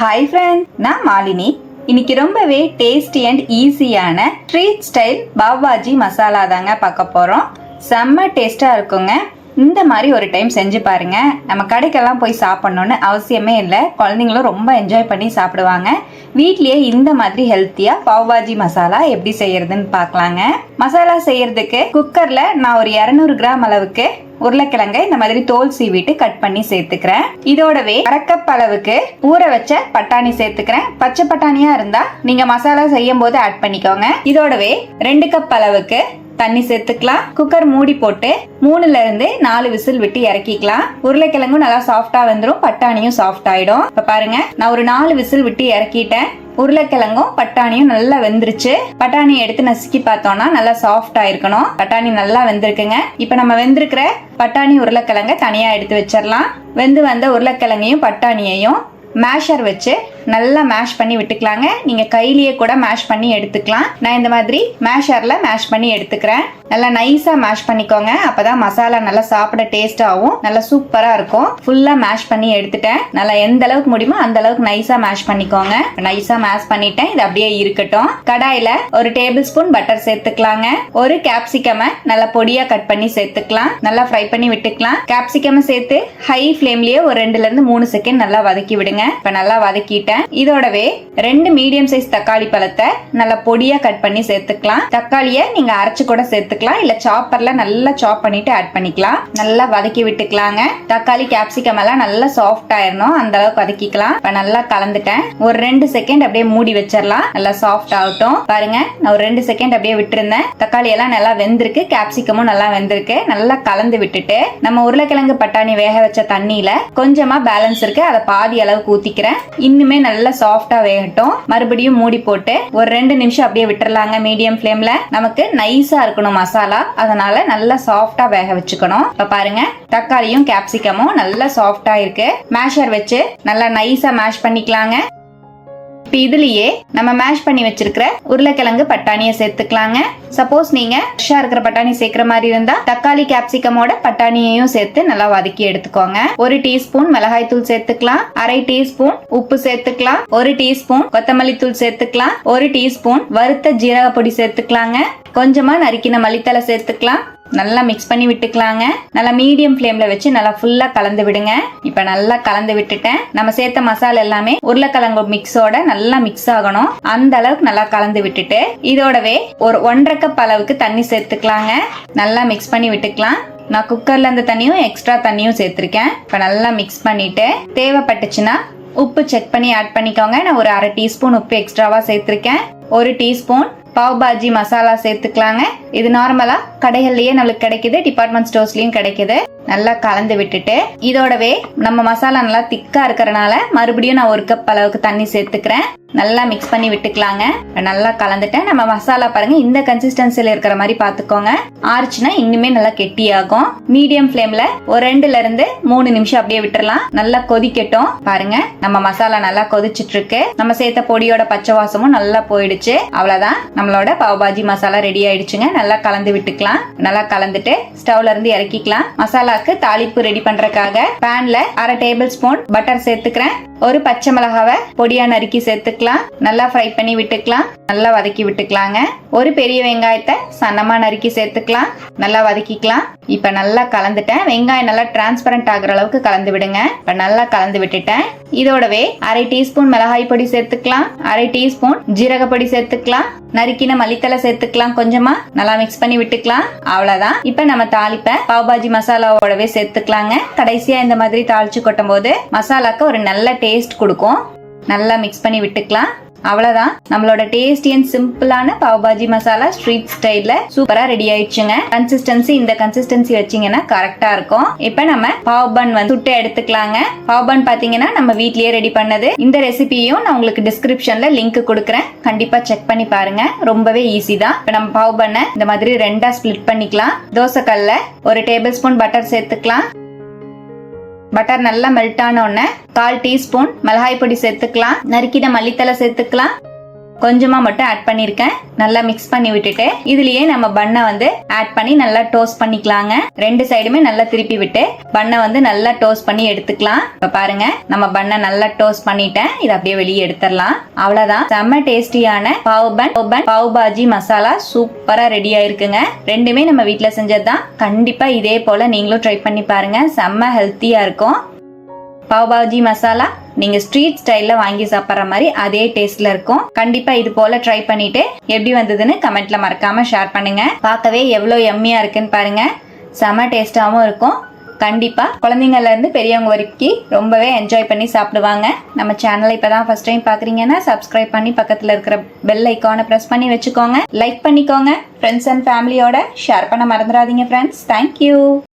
Hi friend நான் மாலினி. இன்னைக்கு ரொம்பவே டேஸ்டி அண்ட் ஈஸியான ட்ரீட் ஸ்டைல் பாபாஜி மசாலா தாங்க பார்க்க போகிறோம் செம்ம டேஸ்ட்டாக இருக்குங்க. இந்த மாதிரி ஒரு டைம் செஞ்சு பாருங்க. நம்ம கடைக்கெல்லாம் போய் சாப்பிடணும்னு அவசியமே இல்லை. குழந்தைங்களும் ரொம்ப என்ஜாய் பண்ணி சாப்பிடுவாங்க. வீட்லயே இந்த மாதிரி ஹெல்த்தியா பாவ்பாஜி மசாலா எப்படி செய்யறதுன்னு பார்க்கலாங்க. மசாலா செய்யறதுக்கு குக்கர்ல நான் ஒரு இரநூறு கிராம் அளவுக்கு உருளைக்கிழங்கை இந்த மாதிரி தோல் சீவிட்டு கட் பண்ணி சேர்த்துக்கிறேன். இதோடவே அரை அளவுக்கு ஊற வச்ச பட்டாணி சேர்த்துக்கிறேன். பச்சை பட்டாணியா இருந்தா நீங்க மசாலா செய்யும் போது ஆட் பண்ணிக்கோங்க. இதோடவே ரெண்டு கப் அளவுக்கு தண்ணி சேர்த்துக்கலாம். குக்கர் மூடி போட்டு மூணுல இருந்து நாலு விசில் விட்டு இறக்கிக்கலாம். உருளைக்கிழங்கும் நல்லா சாஃப்டா வந்துடும் பட்டாணியும் சாஃப்ட் ஆயிடும். இப்ப பாருங்க நான் ஒரு நாலு விசில் விட்டு இறக்கிட்டேன். உருளைக்கிழங்கும் பட்டாணியும் நல்லா வெந்துருச்சு. பட்டாணி எடுத்து நசுக்கி பார்த்தோம்னா நல்லா சாஃப்டா இருக்கணும். பட்டாணி நல்லா வெந்திருக்குங்க. இப்ப நம்ம வெந்திருக்கிற பட்டாணி உருளைக்கிழங்க தனியா எடுத்து வச்சிடலாம் வெந்து வந்த உருளைக்கிழங்கையும் பட்டாணியையும் மேஷர் வச்சு நல்லா மேஷ் பண்ணி விட்டுக்கலாங்க. நீங்க கையிலேயே கூட மேஷ் பண்ணி எடுத்துக்கலாம். நான் இந்த மாதிரி மேஷர்ல மேஷ் பண்ணி எடுத்துக்கிறேன். நல்லா நைஸா மேஷ் பண்ணிக்கோங்க. அப்பதான் மசாலா நல்லா சாப்பிட டேஸ்ட் ஆகும். நல்லா சூப்பரா இருக்கும். ஃபுல்லா மேஷ் பண்ணி எடுத்துட்டேன். நல்லா எந்த அளவுக்கு முடியுமோ அந்த அளவுக்கு நைஸா மேஷ் பண்ணிக்கோங்க. நைஸா மேஷ் பண்ணிட்டேன். இது அப்படியே இருக்கட்டும். கடாயில ஒரு டேபிள் ஸ்பூன் பட்டர் சேர்த்துக்கலாங்க. ஒரு கேப்சிகம நல்லா பொடியா கட் பண்ணி சேர்த்துக்கலாம். நல்லா ஃப்ரை பண்ணி விட்டுக்கலாம். கேப்சிகம் சேர்த்து ஹை ஃப்ளேம்லேயே ஒரு ரெண்டுல இருந்து மூணு செகண்ட் நல்லா வதக்கி விடுங்க. இப்ப நல்லா வதக்கிட்டேன் இதோடவே ரெண்டு மீடியம் சைஸ் தக்காளி பழத்தை நல்லா பொடியா கட் பண்ணி சேர்த்துக்கலாம். தக்காளிய நீங்க அரைச்சு கூட சேர்த்துக்கலாம். இல்ல சாப்பர்ல நல்லா சாப் பண்ணிட்டு ஆட் பண்ணிக்கலாம். நல்லா வதக்கி விட்டுக்கலாங்க. தக்காளி கேப்சிகம் எல்லாம் நல்லா சாஃப்ட் ஆயிரணும். அந்த அளவுக்கு வதக்கிக்கலாம். இப்ப நல்லா கலந்துட்டேன். ஒரு ரெண்டு செகண்ட் அப்படியே மூடி வச்சிடலாம் நல்லா சாஃப்ட் ஆகட்டும். பாருங்க நான் ஒரு ரெண்டு செகண்ட் அப்படியே விட்டுருந்தேன். தக்காளி எல்லாம் நல்லா வெந்திருக்கு. கேப்சிகமும் நல்லா வெந்திருக்கு. நல்லா கலந்து விட்டுட்டு நம்ம உருளைக்கிழங்கு பட்டாணி வேக வச்ச தண்ணியில கொஞ்சமா பேலன்ஸ் இருக்கு. அதை பாதி அளவுக்கு ஊத்திக்கிறேன். இன்னுமே நல்லா சாஃப்டா வேகட்டும். மறுபடியும் மூடி போட்டு ஒரு ரெண்டு நிமிஷம் அப்படியே விட்டுறலாங்க மீடியம் ஃப்ளேம்ல நமக்கு நைஸா இருக்கணும் மசாலா அதனால நல்லா சாஃப்டா வேக வச்சுக்கணும். இப்ப பாருங்க தக்காளியும் கேப்சிகமும் நல்லா சாஃப்டா இருக்கு. மேஷர் வச்சு நல்லா நைஸா மேஷ் பண்ணிக்கலாங்க. இப்போ இதுலயே நம்ம மேஷ் பண்ணி வச்சிருக்கிற உருளைக்கிழங்கு பட்டாணியை சேர்த்துக்கலாங்க. சப்போஸ் நீங்க ஃப்ரெஷ்ஷா இருக்கிற பட்டாணி சேர்க்கிற மாதிரி இருந்தா தக்காளி கேப்சிகமோட பட்டாணியையும் சேர்த்து நல்லா வதக்கி எடுத்துக்கோங்க. ஒரு டீஸ்பூன் மிளகாய் தூள் சேர்த்துக்கலாம். அரை டீஸ்பூன் உப்பு சேர்த்துக்கலாம். ஒரு டீஸ்பூன் கொத்தமல்லி தூள் சேர்த்துக்கலாம். ஒரு டீஸ்பூன் வறுத்த ஜீரக பொடி சேர்த்துக்கலாங்க. கொஞ்சமா நறுக்கின மல்லித்தலை சேர்த்துக்கலாம். நல்லா மிக்ஸ் பண்ணி விட்டுக்கலாங்க. நல்லா மீடியம் ஃப்ளேம்ல வச்சு நல்லா ஃபுல்லா கலந்து விடுங்க. இப்ப நல்லா கலந்து விட்டுட்டேன். நம்ம சேர்த்த மசாலா எல்லாமே உருளைக்கிழங்கு மிக்ஸோட நல்லா மிக்ஸ் ஆகணும். அந்த அளவுக்கு நல்லா கலந்து விட்டுட்டு இதோடவே ஒரு ஒன்றரை கப் அளவுக்கு தண்ணி சேர்த்துக்கலாங்க. நல்லா மிக்ஸ் பண்ணி விட்டுக்கலாம். நான் குக்கர்ல அந்த தண்ணியும் எக்ஸ்ட்ரா தண்ணியும் சேர்த்திருக்கேன். இப்ப நல்லா மிக்ஸ் பண்ணிட்டு தேவைப்பட்டுச்சுன்னா உப்பு செக் பண்ணி ஆட் பண்ணிக்கோங்க. நான் ஒரு அரை டீஸ்பூன் உப்பு எக்ஸ்ட்ராவா சேர்த்திருக்கேன். ஒரு டீஸ்பூன் பாவ் பாஜி மசாலா சேர்த்துக்கலாங்க. இது நார்மலா கடைகள்லயே நம்மளுக்கு கிடைக்குது டிபார்ட்மெண்ட் ஸ்டோர்ஸ்லயும் கிடைக்குது. நல்லா கலந்து விட்டுட்டு இதோடவே நம்ம மசாலா நல்லா திக்கா இருக்கிறனால மறுபடியும் நான் ஒரு கப் அளவுக்கு தண்ணி சேர்த்துக்கிறேன். நல்லா மிக்ஸ் பண்ணி விட்டுக்கலாங்க. நல்லா கலந்துட்டேன் நம்ம மசாலா பாருங்க இந்த கன்சிஸ்டன்சில இருக்கிற மாதிரி பாத்துக்கோங்க. ஆறுச்சுன்னா இன்னுமே நல்லா கெட்டியாகும். மீடியம் ஃப்ளேம்ல ஒரு ரெண்டுல இருந்து மூணு நிமிஷம் அப்படியே விட்டுறலாம். நல்லா கொதிக்கட்டும். பாருங்க நம்ம மசாலா நல்லா கொதிச்சிட்டு இருக்கு நம்ம சேர்த்த பொடியோட பச்சை வாசமும் நல்லா போயிடுச்சு. அவ்வளவுதான். நம்மளோட பாவ்பாஜி மசாலா ரெடி ஆயிடுச்சுங்க. நல்லா கலந்து விட்டுக்கலாம். நல்லா கலந்துட்டு ஸ்டவ்ல இருந்து இறக்கிக்கலாம். மசாலாக்கு தாளிப்பு ரெடி பண்றதுக்காக பேன்ல அரை டேபிள் ஸ்பூன் பட்டர் சேர்த்துக்கிறேன். ஒரு பச்சை மிளகாவை பொடியா நறுக்கி சேர்த்துக்கலாம். நல்லா ஃப்ரை பண்ணி விட்டுக்கலாம். நல்லா வதக்கி விட்டுக்கலாங்க. ஒரு பெரிய வெங்காயத்தை சன்னமா நறுக்கி சேர்த்துக்கலாம். நல்லா வதக்கிக்கலாம். இப்ப நல்லா கலந்துட்டேன். வெங்காயம் நல்லா டிரான்ஸ்பரண்ட் ஆகுற அளவுக்கு கலந்து விடுங்க. இப்ப நல்லா கலந்து விட்டுட்டேன். இதோடவே அரை டீஸ்பூன் மிளகாய் பொடி சேர்த்துக்கலாம். அரை டீஸ்பூன் ஜீரக பொடி சேர்த்துக்கலாம். நறுக்கின மல்லித்தலை சேர்த்துக்கலாம் கொஞ்சமா. நல்லா மிக்ஸ் பண்ணி விட்டுக்கலாம். அவ்வளவுதான். இப்ப நம்ம தாளிப்ப பாவ்பாஜி மசாலாவோடவே சேர்த்துக்கலாங்க. கடைசியா இந்த மாதிரி தாளிச்சு கொட்டும் போது மசாலாக்கு ஒரு நல்ல டேஸ்ட் கொடுக்கும். நல்லா மிக்ஸ் பண்ணி விட்டுக்கலாம். அவ்வளவுதான். நம்மளோட டேஸ்டி அண்ட் சிம்பிளான பாவ்பாஜி மசாலா ஸ்ட்ரீட் ஸ்டைலில் சூப்பரா ரெடி ஆயிடுச்சுங்க. கன்சிஸ்டன்சி இந்த கன்சிஸ்டன்சி வச்சீங்கன்னா கரெக்டா இருக்கும். இப்ப நம்ம பாவ் பன் வந்து சுட்டு எடுத்துக்கலாங்க. பாவ் பன் பாத்தீங்கன்னா நம்ம வீட்லயே ரெடி பண்ணது. இந்த ரெசிபியும் நான் உங்களுக்கு டிஸ்கிரிப்ஷன்ல லிங்க் கொடுக்குறேன். கண்டிப்பா செக் பண்ணி பாருங்க. ரொம்பவே ஈஸி தான். இப்ப நம்ம பாவ் பண்ண இந்த மாதிரி ரெண்டா ஸ்பிளிட் பண்ணிக்கலாம். தோசைக்கல்ல ஒரு டேபிள் ஸ்பூன் பட்டர் சேர்த்துக்கலாம். பட்டர் நல்லா மெல்ட் ஆன உடனே கால் டீஸ்பூன் மிளகாய் பொடி சேர்த்துக்கலாம். நறுக்கின மல்லித்தலை சேர்த்துக்கலாம். கொஞ்சமா மட்டும் ஆட் பண்ணிருக்கேன். நல்லா மிக்ஸ் பண்ணி விட்டுட்டு இதுலயே நம்ம பண்ணை வந்து ஆட் பண்ணி நல்லா டோஸ்ட் பண்ணிக்கலாங்க. ரெண்டு சைடுமே நல்லா திருப்பி விட்டு பண்ணை வந்து நல்லா டோஸ்ட் பண்ணி எடுத்துக்கலாம். இப்ப பாருங்க நம்ம பண்ணை நல்லா டோஸ்ட் பண்ணிட்டேன். இதை அப்படியே வெளியே எடுத்துடலாம். அவ்வளவுதான். செம்ம டேஸ்டியான பாவ் பன் பன் பாவ் பாஜி மசாலா சூப்பரா ரெடி ஆயிருக்குங்க. ரெண்டுமே நம்ம வீட்ல செஞ்சதுதான். கண்டிப்பா இதே போல நீங்களும் ட்ரை பண்ணி பாருங்க. செம்ம ஹெல்த்தியா இருக்கும். பாவ் பாஜி மசாலா நீங்க ஸ்ட்ரீட் ஸ்டைல்ல வாங்கி சாப்பிட்ற மாதிரி அதே டேஸ்ட்ல இருக்கும். கண்டிப்பா இது போல ட்ரை பண்ணிட்டு எப்படி வந்ததுன்னு கமெண்ட்ல மறக்காம ஷேர் பண்ணுங்க. பார்க்கவே எவ்வளவு எம்மியா இருக்குன்னு பாருங்க. செம டேஸ்டாவும் இருக்கும். கண்டிப்பா குழந்தைங்கள்ல இருந்து பெரியவங்க வரைக்கும் ரொம்பவே என்ஜாய் பண்ணி சாப்பிடுவாங்க. நம்ம சேனலை இப்பதான் ஃபர்ஸ்ட் டைம் பாக்குறீங்கன்னா சப்ஸ்கிரைப் பண்ணி பக்கத்துல இருக்கிற பெல் ஐக்கானை பிரஸ் பண்ணி வச்சுக்கோங்க. லைக் பண்ணிக்கோங்க. ஃப்ரெண்ட்ஸ் அண்ட் ஃபேமிலியோட ஷேர் பண்ண மறந்துடாதீங்க ஃப்ரெண்ட்ஸ் தேங்க்யூ